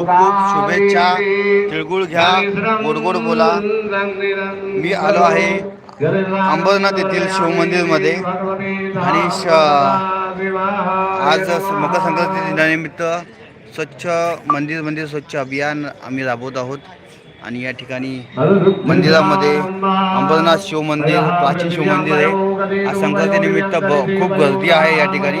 खूप शुभेच्छा. तिळगुळ घ्या गोड गोड बोला. मी आलो आहे अंबरनाथ येथील शिवमंदिरमध्ये आणि श आज मकर संक्रांती दिनानिमित्त स्वच्छ मंदिर मंदिर स्वच्छ अभियान आम्ही राबवत आहोत. आणि या ठिकाणी मंदिरामध्ये अंबरनाथ शिव मंदिर प्राचीन शिव मंदिर आहे. आज संक्रांतीनिमित्त ब खूप गर्दी आहे या ठिकाणी.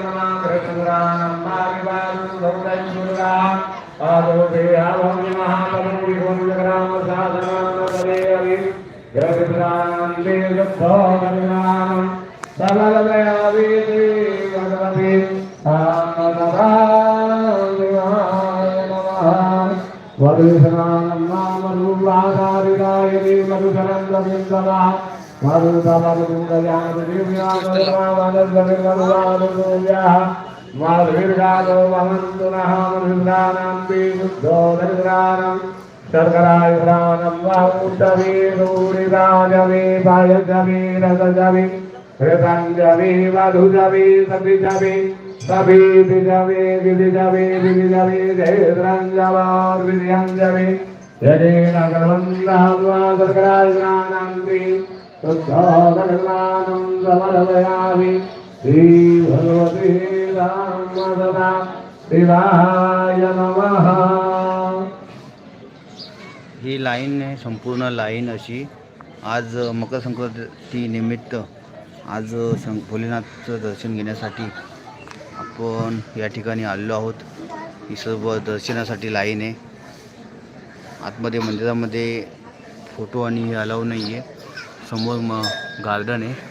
మరుదమరుదయాను దేవ్యాను దేవ్యాను దేవ్యాను మధుర్గాదో భవంతు నృందానం విబుద్ధో దరిద్రానం శర్కరాయురానం బాహుతవే రూరిరాజవే భయజవే రసజవే హృతంజవే మధుజవే సతిజవే సభీతి జవే విధిజవే విధిజవే జయద్రంజవార్విజంజవే యజేన గర్వంధాత్వా శర్కరాయురానం విబుద్ధో దరిద్రానం సమర్పయామి समर्पयामि श्रीभगवते रामसदा शिवाय नमः. ही लाईन आहे संपूर्ण लाईन अशी. आज मकर संक्रांती निमित्त आज सं भोलेनाथचं दर्शन घेण्यासाठी आपण या ठिकाणी आलेलो आहोत. ही सर्व दर्शनासाठी लाईन आहे. आतमध्ये मंदिरामध्ये फोटो आणि हे अलाव नाही आहे समोर म गार्डन आहे.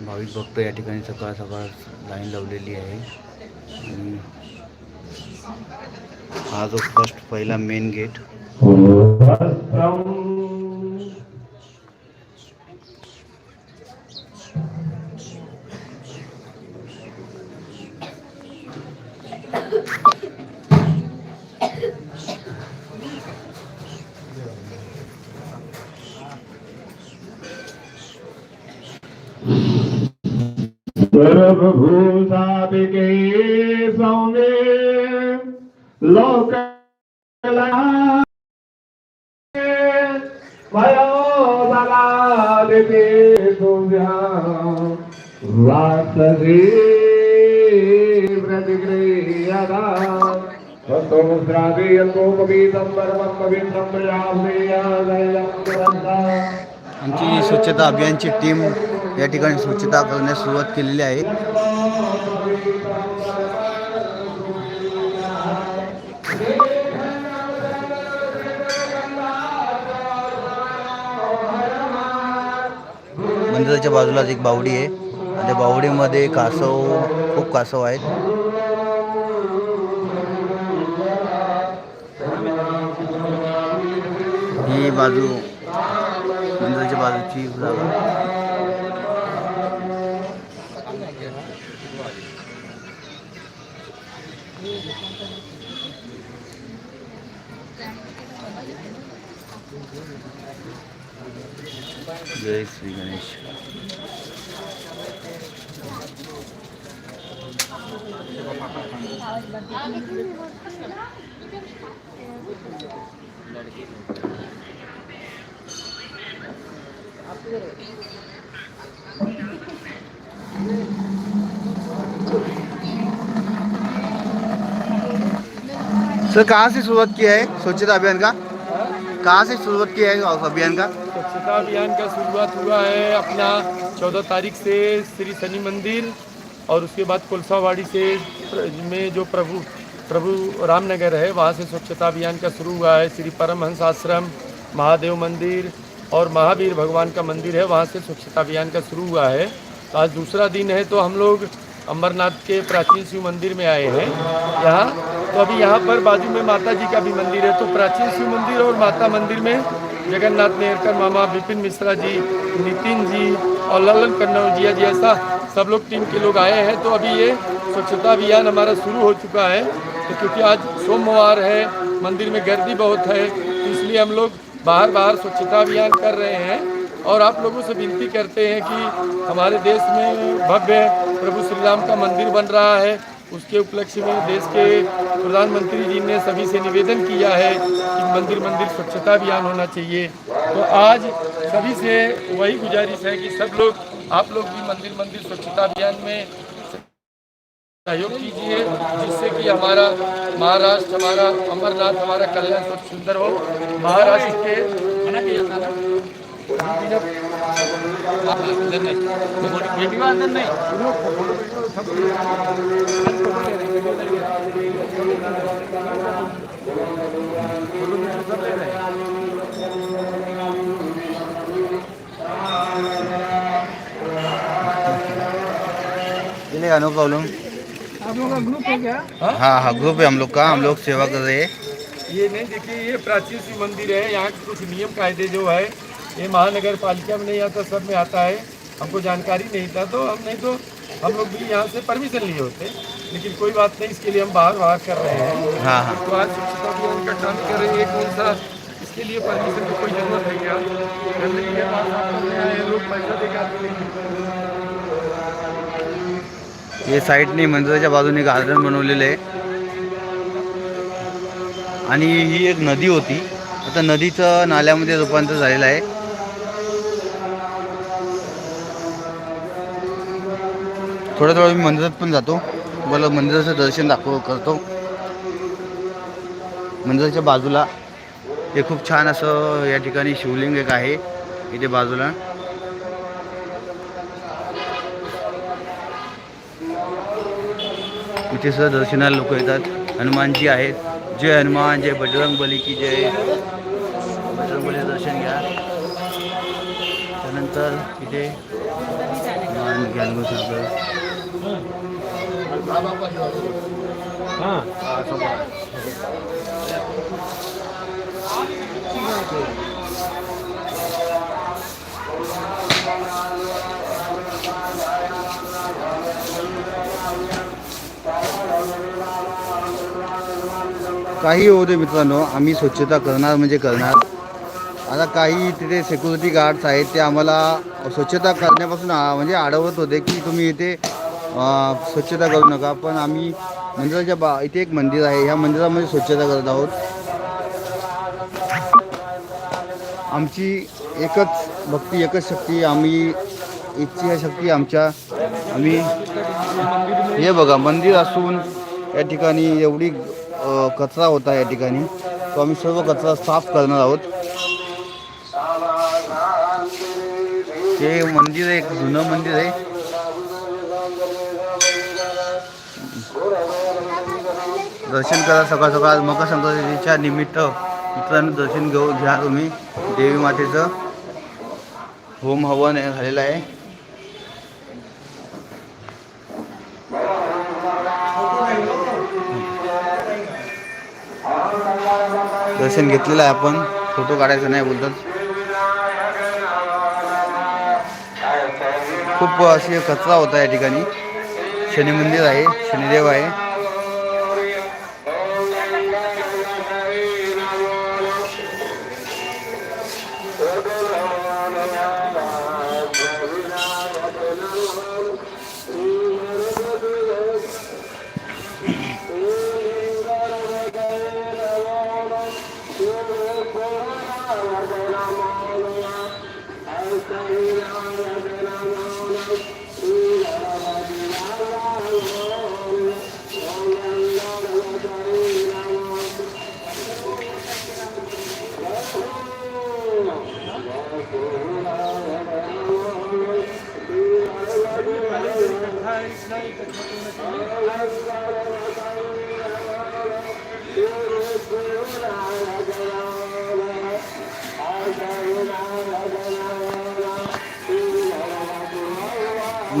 भाविक भक्त या ठिकाणी सकाळ सकाळ लाईन लावलेली आहे. आणि हा जो फर्स्ट पहिला मेन गेट सर्वभूतादिके सौम्ये लोकला भयो बलादिते तुभ्या वासरे प्रतिक्रियदा तत्त्वमुद्रादीयन्तोपवीतं परमं पवित्रं प्रजाप्रियादयं आमची स्वच्छता अभियानची टीम या ठिकाणी स्वच्छता करण्यास सुरुवात केलेली आहे. मंदिराच्या बाजूलाच एक बावडी आहे. आणि त्या बावडीमध्ये कासव खूप कासव आहेत. ही बाजू मंदिराच्या बाजूची जागा. जय श्री गणेश सर कहाँ से शुरुआत किया है? स्वच्छता तो अभियान का। कहाँ से शुरुआत किया है? अभियान का। स्वच्छता अभियान का शुरुआत हुआ है अपना चौदह तारीख से श्री शनि मंदिर और उसके बाद कुलसावाड़ी से में जो प्रभु प्रभु रामनगर है, वहाँ से स्वच्छता अभियान का शुरू हुआ है। श्री परमहंस आश्रम, महादेव मंदिर और महावीर भगवान का मंदिर है, वहाँ से स्वच्छता अभियान का शुरू हुआ है। तो आज दूसरा दिन है तो हम लोग अमरनाथ के प्राचीन शिव मंदिर में आए हैं। यहाँ तो अभी यहाँ पर बाजू में माता जी का भी मंदिर है तो प्राचीन शिव मंदिर और माता मंदिर में जगन्नाथ नेहरकर मामा विपिन मिश्रा जी, नितिन जी और ललन कन्नौजिया जी, ऐसा सब लोग टीम के लोग आए हैं। तो अभी ये स्वच्छता अभियान हमारा शुरू हो चुका है। तो क्योंकि आज सोमवार है, मंदिर में गर्दी बहुत है तो इसलिए हम लोग बाहर बाहर स्वच्छता अभियान कर रहे हैं। और आप लोगों से विनती करते हैं कि हमारे देश में भव्य प्रभु श्री राम का मंदिर बन रहा है। उसके उपलक्ष्य में देश के प्रधानमंत्री जी ने सभी से निवेदन किया है कि मंदिर मंदिर स्वच्छता अभियान होना चाहिए। तो आज सभी से वही गुजारिश है कि सब लोग, आप लोग भी मंदिर मंदिर स्वच्छता अभियान में सहयोग कीजिए, जिससे कि हमारा महाराष्ट्र, हमारा अमरनाथ, हमारा कल्याण स्वच्छ सुंदर हो। महाराष्ट्र के चलेगा नो प्रॉब्लम हाँ हाँ ग्रुप है हम लोग का, हम लोग सेवा कर रहे हैं। ये नहीं, देखिए, ये प्राचीन शिव मंदिर है, यहाँ के कुछ नियम कायदे जो है ये महानगर पालिका में नहीं आता सब में आता है। हमको जानकारी नहीं था तो हम नहीं तो हम लोग भी यहाँ से परमिशन लिए होते। लेकिन कोई बात नहीं इसके लिए हम बाहर बाहर कर रहे हैं। हाँ हाँ। तो आज स्वच्छता अभियान का काम कर रहे हैं कौन सा इसके लिए परमिशन की कोई जरूरत है। क्या है हैं, लोग पैसा नहीं हे। साईडने मंदिराच्या बाजूने गार्डन बनवलेलं आहे. आणि ही एक नदी होती. आता नदीचं नाल्यामध्ये रूपांतर झालेलं आहे. थोड्या थोडं मी मंदिरात पण जातो. मला मंदिराचं दर्शन दाखव करतो. मंदिराच्या बाजूला हे खूप छान असं या ठिकाणी शिवलिंग एक आहे. इथे बाजूला. इथे सुद्धा दर्शनाला लोक येतात. हनुमानजी आहेत. जय हनुमान जय बजरंग बली की जय. बजरंग बलीचं दर्शन घ्या. त्यानंतर इथे हनुमान सागर काही होऊ दे मित्रांनो आम्ही स्वच्छता करणार म्हणजे करणार. आता काही तिथे सिक्युरिटी गार्ड्स आहेत ते आम्हाला स्वच्छता करण्यापासून म्हणजे अडवत होते की तुम्ही इथे स्वच्छता करू नका पण आम्ही मंदिराच्या बा इथे एक मंदिर आहे ह्या मंदिरामध्ये स्वच्छता करत आहोत. आमची एकच भक्ती एकच शक्ती आम्ही इच्छा शक्ती आमच्या. आम्ही हे बघा मंदिर असून या ठिकाणी एवढी कचरा होता या ठिकाणी. तो आम्ही सर्व कचरा साफ करणार आहोत. हे मंदिर एक जुनं मंदिर आहे. दर्शन करा सकाळ सकाळ. मकर संक्रांतीच्या निमित्त मित्रांनो दर्शन घेऊ घ्या तुम्ही. देवी मातेचं होम हवन झालेलं आहे. दर्शन घेतलेलं आहे आपण. फोटो काढायचा नाही बोलतात. खूप अशी कचरा होता या ठिकाणी. शनी मंदिर आहे शनिदेव आहे.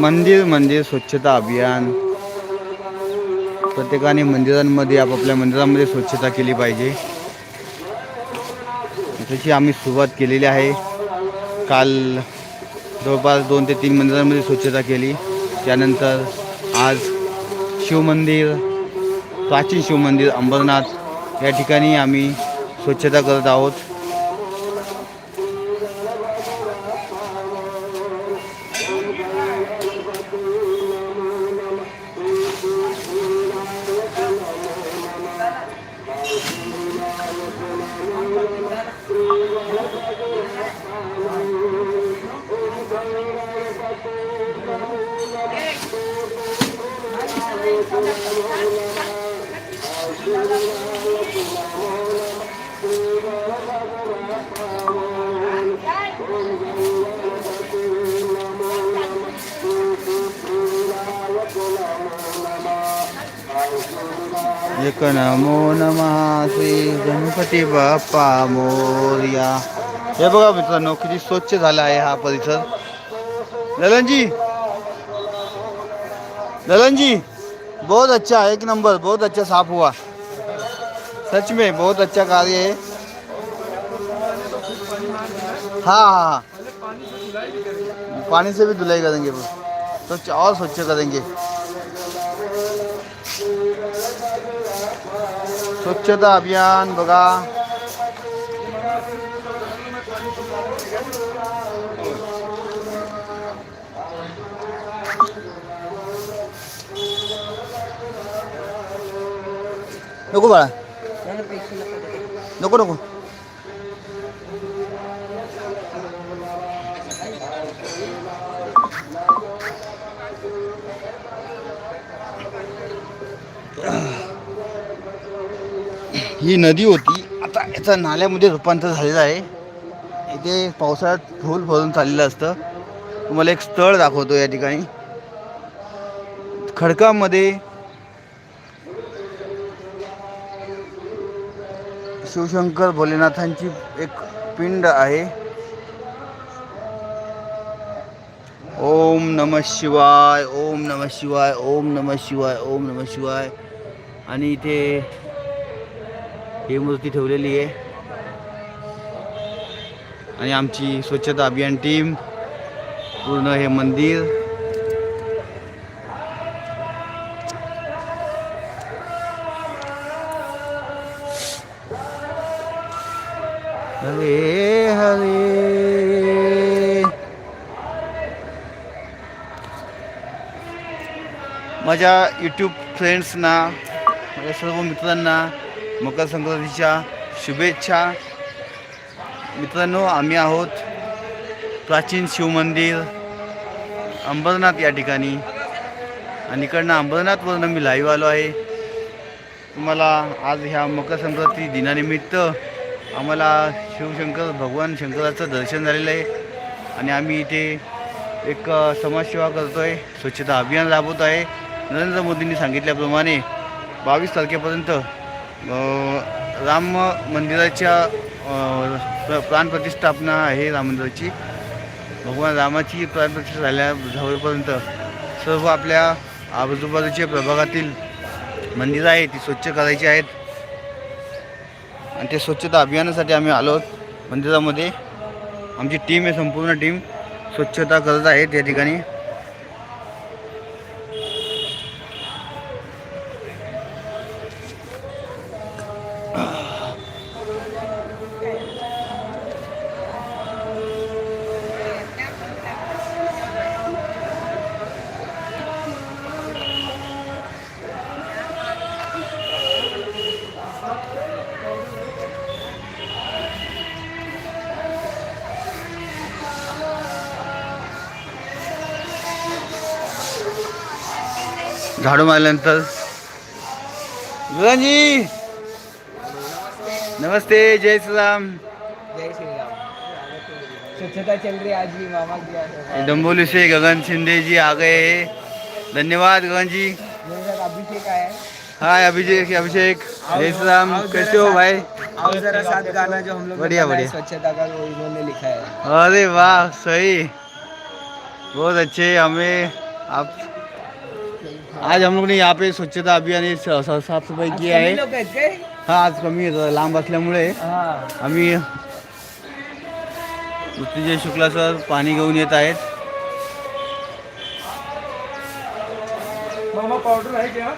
मंदिर मंदिर स्वच्छता अभियान. प्रत्येकाने मंदिरांमध्ये आपापल्या मंदिरामध्ये स्वच्छता केली पाहिजे. त्याची आम्ही सुरुवात केलेली आहे. काल जवळपास दोन ते तीन मंदिरांमध्ये स्वच्छता केली. त्यानंतर आज शिवमंदिर प्राचीन शिवमंदिर अंबरनाथ या ठिकाणी आम्ही स्वच्छता करत आहोत. एक नमो नमः श्री गणपती बाप्पा मोर्या. हे बघा मित्रांनो, किती स्वच्छ झाला आहे हा परिसर. ललन जी। ललन जी, बहुत अच्छा एक नंबर, बहुत अच्छा साफ़ हुआ। सच में बहुत अच्छा कार्य है। हाँ हाँ हाँ। पानी से भी धुलाई करेंगे वो। स्वच्छ और स्वच्छ करेंगे। स्वच्छता अभियान बघा नको बाळा. नको नको. ही नदी होती. आता याचं नाल्यामध्ये रूपांतर झालेलं आहे. इथे पावसाळ्यात फुल भरून चाललेलं असतं. तुम्हाला एक स्थळ दाखवतो या ठिकाणी. खडकामध्ये शिवशंकर भोलेनाथांची एक पिंड आहे. ओम नम शिवाय ओम नम शिवाय ओम नम शिवाय ओम नम शिवाय. आणि इथे ही मूर्ती ठेवलेली आहे. आणि आमची स्वच्छता अभियान टीम पूर्ण हे मंदिर. माझ्या यूट्यूब फ्रेंड्सना माझ्या सर्व मित्रांना मकर संक्रांतीच्या शुभेच्छा. मित्रांनो आम्ही आहोत प्राचीन शिवमंदिर अंबरनाथ या ठिकाणी. आणि इकडनं अंबरनाथवरनं मी लाईव्ह आलो आहे. तुम्हाला आज ह्या मकर संक्रांती दिनानिमित्त आम्हाला शिवशंकर भगवान शंकराचं दर्शन झालेलं आहे. आणि आम्ही इथे एक समाजसेवा करतो आहे स्वच्छता अभियान राबवत आहे नरेंद्र मोदींनी सांगितल्याप्रमाणे बावीस तारखेपर्यंत राम मंदिराच्या प्राणप्रतिष्ठापना आहे राम मंदिराची. भगवान रामाची प्राणप्रतिष्ठा झाल्या झाल्यापर्यंत सर्व आपल्या आजूबाजूच्या प्रभागातील मंदिरं आहेत ती स्वच्छ करायची आहेत. आणि ते स्वच्छता अभियानासाठी आम्ही आलो आहोत मंदिरामध्ये. आमची टीम आहे संपूर्ण टीम स्वच्छता करत आहेत या ठिकाणी. झाडू मारल्यानंतर गुरांजी नमस्ते जय श्रीराम। जय श्री राम स्वच्छता चल रही आज भी मामा की। डम्बोली से गगन शिंदे जी आ गए। धन्यवाद गगन जी। अभिषेक है। हाय अभिषेक अभिषेक। जय श्री राम कैसे हो भाई? आओ जरा साथ गाना जो हम लोग बढ़िया, बढ़िया। स्वच्छता का वो इन्होंने लिखा है। अरे वाह सही। बहुत अच्छे हमें आप आज हम लोग ने यहाँ पे स्वच्छता अभियान साफ सफाई किया आहे हा। आज कमी येतो लांब असल्यामुळे। आम्ही मृत्युंजय शुक्ला सर पाणी घेऊन येत आहेत। मामा पाउडर है क्या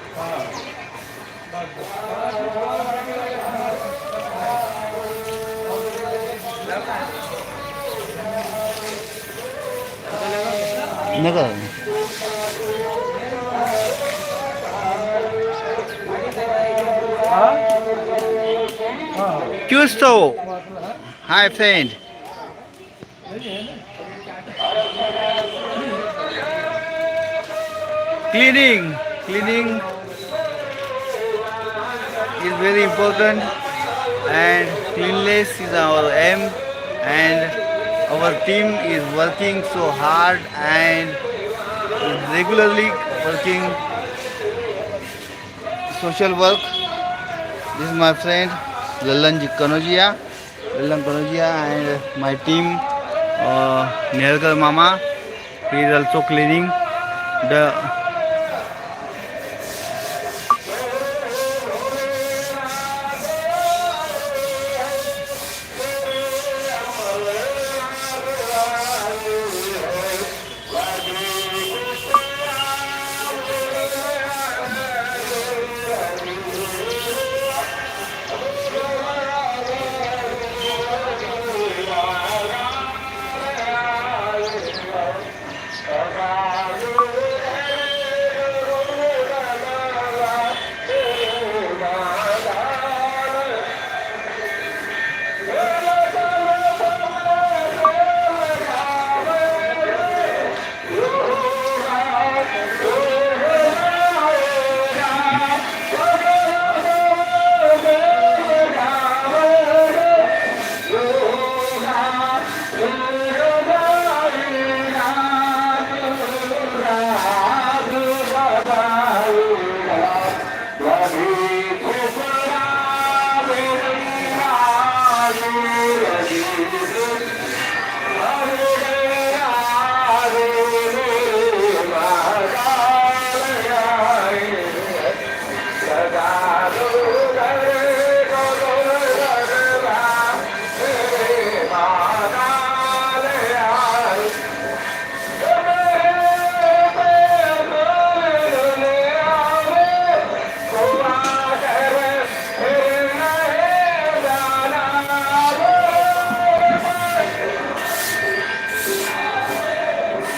नका. చూస్తూ hi friend cleaning. Cleaning is very important. And cleanliness is our aim. And our team is working so hard and regularly working social work. This is my friend. Lalan ji Kanojia Lalan Kanojia and my team Neharkar मामा फिर also cleaning the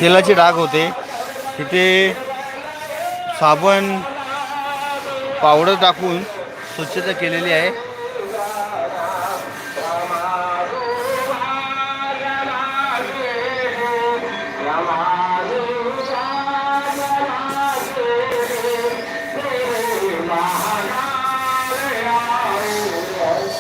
तेलाचे डाग होते. तिथे साबण powder टाकून स्वच्छता केलेली आहे.